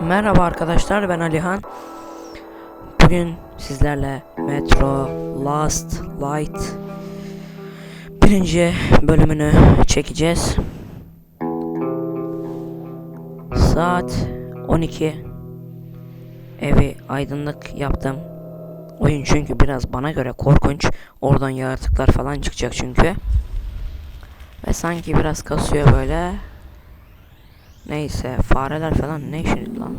Merhaba arkadaşlar ben Alihan. Bugün sizlerle Metro Last Light birinci bölümünü çekeceğiz. Saat 12. Evi aydınlık yaptım. Oyun çünkü biraz bana göre korkunç. Oradan yaratıklar falan çıkacak çünkü. Ve sanki biraz kasıyor böyle. Neyse fareler falan ne işiniz lan?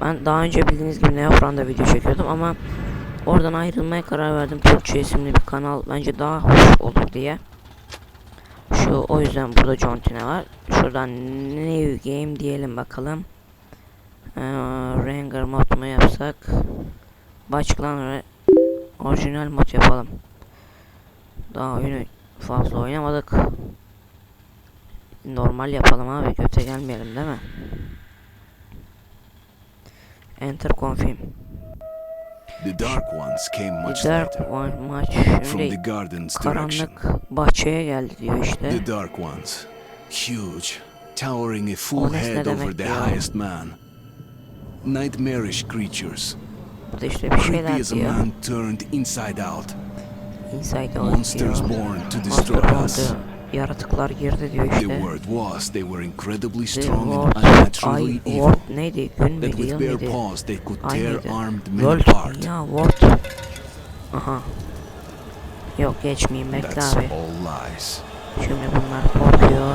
Ben daha önce bildiğiniz gibi Neofran'da video çekiyordum ama oradan ayrılmaya karar verdim. Türkçe isimli bir kanal bence daha hoş olur diye. Şu o yüzden burada John Cena var. Şuradan New Game diyelim bakalım. Ee, Ranger mod mu yapsak? Başkalan orijinal mod yapalım. Daha oyunu fazla oynamadık. Normal yapalım abi kötü gelmeyelim değil mi? Enter confirm. The Dark Ones came much later, from the şimdi gardens direction. bahçeye geldi diyor işte. The Dark Ones, huge, towering a full head over the ya? highest man. Nightmarish creatures, Burada işte bir creepy şeyler as a man turned inside out. Inside out Monsters diyor. born to Monster destroy us. oldu. Yaratıklar girdi diyor The işte. word was they were incredibly The strong and unnaturally evil. word neydi? Gün müydü, yıl mıydı? paws they could tear armed men World apart. ya word. Aha. Yok geçmeyeyim bekle That's abi. all lies. Şimdi bunlar korkuyor.